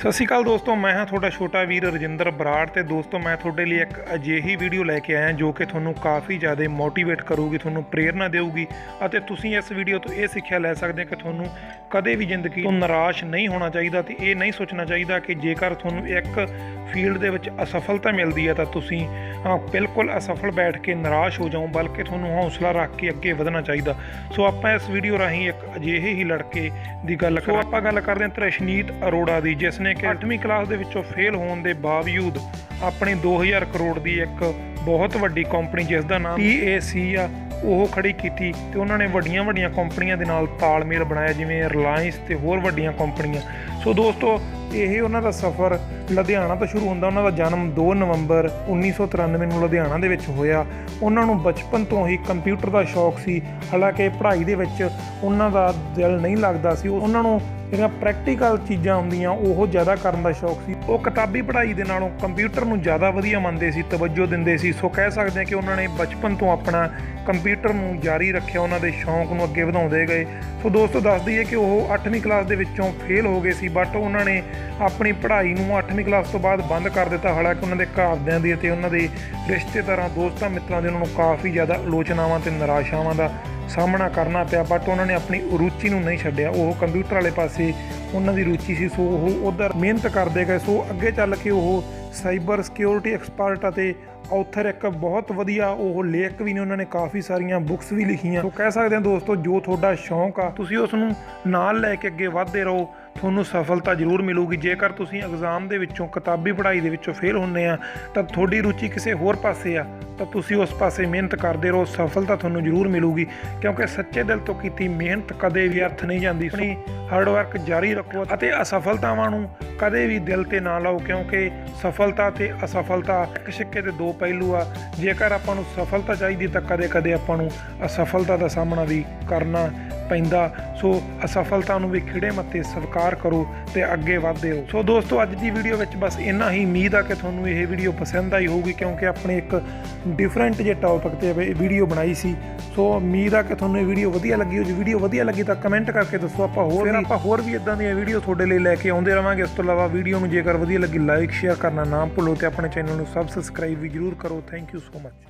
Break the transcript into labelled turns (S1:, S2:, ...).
S1: ਸਤਿ ਸ਼੍ਰੀ ਅਕਾਲ ਦੋਸਤੋ, ਮੈਂ ਹਾਂ ਤੁਹਾਡਾ ਛੋਟਾ ਵੀਰ ਰਜਿੰਦਰ ਬਰਾੜ ਤੇ ਦੋਸਤੋ, ਮੈਂ ਤੁਹਾਡੇ ਲਈ ਇੱਕ ਅਜਿਹੀ ਵੀਡੀਓ ਲੈ ਕੇ ਆਇਆ ਜੋ ਕਿ ਤੁਹਾਨੂੰ ਕਾਫੀ ਜ਼ਿਆਦਾ ਮੋਟੀਵੇਟ ਕਰੂਗੀ, ਤੁਹਾਨੂੰ ਪ੍ਰੇਰਣਾ ਦੇਊਗੀ ਅਤੇ ਤੁਸੀਂ ਇਸ ਵੀਡੀਓ ਤੋਂ ਇਹ ਸਿੱਖਿਆ ਲੈ ਸਕਦੇ ਹੋ ਕਿ ਤੁਹਾਨੂੰ ਕਦੇ ਵੀ ਜ਼ਿੰਦਗੀ ਤੋਂ ਨਿਰਾਸ਼ ਨਹੀਂ ਹੋਣਾ ਚਾਹੀਦਾ ਤੇ ਇਹ ਨਹੀਂ ਸੋਚਣਾ ਚਾਹੀਦਾ ਕਿ ਜੇਕਰ ਤੁਹਾਨੂੰ ਇੱਕ ਫੀਲਡ ਦੇ ਵਿੱਚ ਅਸਫਲਤਾ ਮਿਲਦੀ ਹੈ ਤਾਂ ਤੁਸੀਂ ਬਿਲਕੁਲ ਅਸਫਲ ਬੈਠ ਕੇ ਨਿਰਾਸ਼ ਹੋ ਜਾਓ, ਬਲਕਿ ਤੁਹਾਨੂੰ ਹੌਸਲਾ ਰੱਖ ਕੇ ਅੱਗੇ ਵਧਣਾ ਚਾਹੀਦਾ। ਸੋ ਆਪਾਂ ਇਸ ਵੀਡੀਓ ਰਾਹੀਂ ਇੱਕ ਅਜਿਹੇ ਹੀ ਲੜਕੇ ਦੀ ਗੱਲ ਕਰਾਂ ਆਪਾਂ ਗੱਲ ਕਰਦੇ ਹਾਂ ਤ੍ਰਿਸ਼ਨੀਤ ਅਰੋੜਾ ਦੀ, ਜਿਸ ਨੇ ਕਿ 8ਵੀਂ ਕਲਾਸ ਦੇ ਵਿੱਚੋਂ ਫੇਲ ਹੋਣ ਦੇ ਬਾਵਜੂਦ ਆਪਣੀ 2000 ਕਰੋੜ ਦੀ ਇੱਕ ਬਹੁਤ ਵੱਡੀ ਕੰਪਨੀ ਜਿਸ ਦਾ ਨਾਮ TAC ਆ, ਉਹ ਖੜੀ ਕੀਤੀ ਤੇ ਉਹਨਾਂ ਨੇ ਵੱਡੀਆਂ ਵੱਡੀਆਂ ਕੰਪਨੀਆਂ ਦੇ ਨਾਲ ਤਾਲਮੇਲ ਬਣਾਇਆ, ਜਿਵੇਂ ਰਿਲਾਇੰਸ ਤੇ ਹੋਰ ਵੱਡੀਆਂ ਕੰਪਨੀਆਂ ਸੋ ਦੋਸਤੋ, ਇਹ ਉਹਨਾਂ ਦਾ ਸਫ਼ਰ ਲੁਧਿਆਣਾ ਤੋਂ ਸ਼ੁਰੂ ਹੁੰਦਾ, ਉਹਨਾਂ ਦਾ ਜਨਮ 2 ਨਵੰਬਰ 1993 ਨੂੰ ਲੁਧਿਆਣਾ ਦੇ ਵਿੱਚ ਹੋਇਆ। ਉਹਨਾਂ ਨੂੰ ਬਚਪਨ ਤੋਂ ਹੀ ਕੰਪਿਊਟਰ ਦਾ ਸ਼ੌਕ ਸੀ, ਹਾਲਾਂਕਿ ਪੜ੍ਹਾਈ ਦੇ ਵਿੱਚ ਉਹਨਾਂ ਦਾ ਦਿਲ ਨਹੀਂ ਲੱਗਦਾ ਸੀ। ਉਹ- ਉਹਨਾਂ ਨੂੰ ਜਿਹੜੀਆਂ ਪ੍ਰੈਕਟੀਕਲ ਚੀਜ਼ਾਂ ਹੁੰਦੀਆਂ, ਉਹ ਜ਼ਿਆਦਾ ਕਰਨ ਦਾ ਸ਼ੌਕ ਸੀ। ਉਹ ਕਿਤਾਬੀ ਪੜ੍ਹਾਈ ਦੇ ਨਾਲੋਂ ਕੰਪਿਊਟਰ ਨੂੰ ਜ਼ਿਆਦਾ ਵਧੀਆ ਮੰਨਦੇ ਸੀ, ਤਵੱਜੋ ਦਿੰਦੇ ਸੀ। ਸੋ ਕਹਿ ਸਕਦੇ ਹਾਂ ਕਿ ਉਹਨਾਂ ਨੇ ਬਚਪਨ ਤੋਂ ਆਪਣਾ ਕੰਪਿਊਟਰ ਨੂੰ ਜਾਰੀ ਰੱਖਿਆ, ਉਹਨਾਂ ਦੇ ਸ਼ੌਂਕ ਨੂੰ ਅੱਗੇ ਵਧਾਉਂਦੇ ਗਏ। ਸੋ ਦੋਸਤੋ ਦੱਸਦੀ ਹੈ ਕਿ ਉਹ 8ਵੀਂ ਕਲਾਸ ਦੇ ਵਿੱਚੋਂ ਫੇਲ ਹੋ ਗਏ ਸੀ ਬਟ ਉਹਨਾਂ ਨੇ ਆਪਣੀ ਪੜ੍ਹਾਈ ਨੂੰ 8ਵੀਂ ਕਲਾਸ ਤੋਂ ਬਾਅਦ ਬੰਦ ਕਰ ਦਿੱਤਾ। ਹਾਲਾਂਕਿ ਉਹਨਾਂ ਦੇ ਘਰਦਿਆਂ ਦੀ ਅਤੇ ਉਹਨਾਂ ਦੇ ਰਿਸ਼ਤੇਦਾਰਾਂ, ਦੋਸਤਾਂ, ਮਿੱਤਰਾਂ ਦੇ ਉਹਨਾਂ ਨੂੰ ਕਾਫੀ ਜ਼ਿਆਦਾ ਆਲੋਚਨਾਵਾਂ ਤੇ ਨਿਰਾਸ਼ਾਵਾਂ ਦਾ ਸਾਹਮਣਾ ਕਰਨਾ ਪਿਆ ਬਟ ਉਹਨਾਂ ਨੇ ਆਪਣੀ ਰੁਚੀ ਨੂੰ ਨਹੀਂ ਛੱਡਿਆ। ਉਹ ਕੰਪਿਊਟਰ ਵਾਲੇ ਪਾਸੇ ਉਹਨਾਂ ਦੀ ਰੁਚੀ ਸੀ, ਸੋ ਉਹ ਉਧਰ ਮਿਹਨਤ ਕਰਦੇ ਗਏ। ਸੋ ਅੱਗੇ ਚੱਲ ਕੇ ਉਹ ਸਾਈਬਰ ਸਿਕਿਉਰਿਟੀ ਐਕਸਪਰਟ ਅਤੇ ਆਥਰ ਇੱਕ ਬਹੁਤ ਵਧੀਆ ਉਹ ਲੇਖ ਵੀ ਨੇ। ਉਹਨਾਂ ਨੇ ਕਾਫੀ ਸਾਰੀਆਂ ਬੁੱਕਸ ਵੀ ਲਿਖੀਆਂ। ਸੋ ਕਹਿ ਸਕਦੇ ਹਾਂ ਦੋਸਤੋ, ਜੋ ਤੁਹਾਡਾ ਸ਼ੌਂਕ ਆ, ਤੁਸੀਂ ਉਸ ਨੂੰ ਨਾਲ ਲੈ ਕੇ ਅੱਗੇ ਵਧਦੇ ਰਹੋ। ਤੁਹਾਨੂੰ ਸਫਲਤਾ ਜ਼ਰੂਰ ਮਿਲੂਗੀ। ਜੇਕਰ ਤੁਸੀਂ ਐਗਜ਼ਾਮ ਦੇ ਵਿੱਚੋਂ ਕਿਤਾਬੀ ਪੜ੍ਹਾਈ ਦੇ ਵਿੱਚੋਂ ਫੇਲ ਹੁੰਦੇ ਆ, ਤਾਂ ਤੁਹਾਡੀ ਰੁਚੀ ਕਿਸੇ ਹੋਰ ਪਾਸੇ ਆ, ਤਾਂ ਤੁਸੀਂ ਉਸ ਪਾਸੇ ਮਿਹਨਤ ਕਰਦੇ ਰਹੋ, ਸਫਲਤਾ ਤੁਹਾਨੂੰ ਜ਼ਰੂਰ ਮਿਲੂਗੀ। ਕਿਉਂਕਿ ਸੱਚੇ ਦਿਲ ਤੋਂ ਕੀਤੀ ਮਿਹਨਤ ਕਦੇ ਵੀ ਅਰਥ ਨਹੀਂ ਜਾਂਦੀ। ਆਪਣੀ ਹਾਰਡ ਵਰਕ ਜਾਰੀ ਰੱਖੋ ਅਤੇ ਅਸਫਲਤਾਵਾਂ ਨੂੰ ਕਦੇ ਵੀ ਦਿਲ ਤੇ ਨਾ ਲਾਓ ਕਿਉਂਕਿ ਸਫਲਤਾ ਤੇ ਅਸਫਲਤਾ ਇੱਕ ਸਿੱਕੇ ਦੇ ਦੋ ਪਹਿਲੂ ਆ। ਜੇਕਰ ਆਪਾਂ ਨੂੰ ਸਫਲਤਾ ਚਾਹੀਦੀ ਤਾਂ ਕਦੇ-ਕਦੇ ਆਪਾਂ ਨੂੰ ਅਸਫਲਤਾ ਦਾ ਸਾਹਮਣਾ ਵੀ ਕਰਨਾ ਪੈਂਦਾ। ਸੋ ਅਸਫਲਤਾ ਨੂੰ ਵੀ ਖਿੜੇ ਮੱਥੇ ਸਵੀਕਾਰ ਕਰੋ ਤੇ ਅੱਗੇ ਵਧਦੇ ਰਹੋ। ਸੋ ਦੋਸਤੋ ਅੱਜ ਦੀ ਵੀਡੀਓ ਵਿੱਚ ਬਸ ਇੰਨਾ ਹੀ। ਉਮੀਦ ਆ ਕਿ ਤੁਹਾਨੂੰ ਇਹ ਵੀਡੀਓ ਪਸੰਦ ਆਈ ਹੋਊਗੀ ਕਿਉਂਕਿ ਆਪਣੇ ਇੱਕ ਡਿਫਰੈਂਟ ਜੇ ਟੌਪਿਕ ਤੇ ਇਹ ਵੀਡੀਓ ਬਣਾਈ ਸੀ। ਸੋ ਉਮੀਦ ਆ ਕਿ ਤੁਹਾਨੂੰ ਇਹ ਵੀਡੀਓ ਵਧੀਆ ਲੱਗੀ ਹੋ ਜੇ ਵੀਡੀਓ ਵਧੀਆ ਲੱਗੀ ਤਾਂ ਕਮੈਂਟ ਕਰਕੇ ਦੱਸੋ। ਆਪਾਂ ਹੋਰ ਵੀ ਆਪਾਂ ਹੋਰ ਵੀ ਇਦਾਂ ਦੀਆਂ ਵੀਡੀਓ ਤੁਹਾਡੇ ਲਈ ਲੈ ਕੇ ਆਉਂਦੇ ਰਵਾਂਗੇ। ਇਸ ਤੋਂ ਇਲਾਵਾ ਵੀਡੀਓ ਨੂੰ ਜੇਕਰ ਵਧੀਆ ਲੱਗੀ ਲਾਈਕ ਸ਼ੇਅਰ ਕਰਨਾ ਨਾ ਭੁੱਲੋ ਤੇ ਆਪਣੇ ਚੈਨਲ ਨੂੰ ਸਬਸਕ੍ਰਾਈਬ ਵੀ ਜਰੂਰ ਕਰੋ। Thank you so much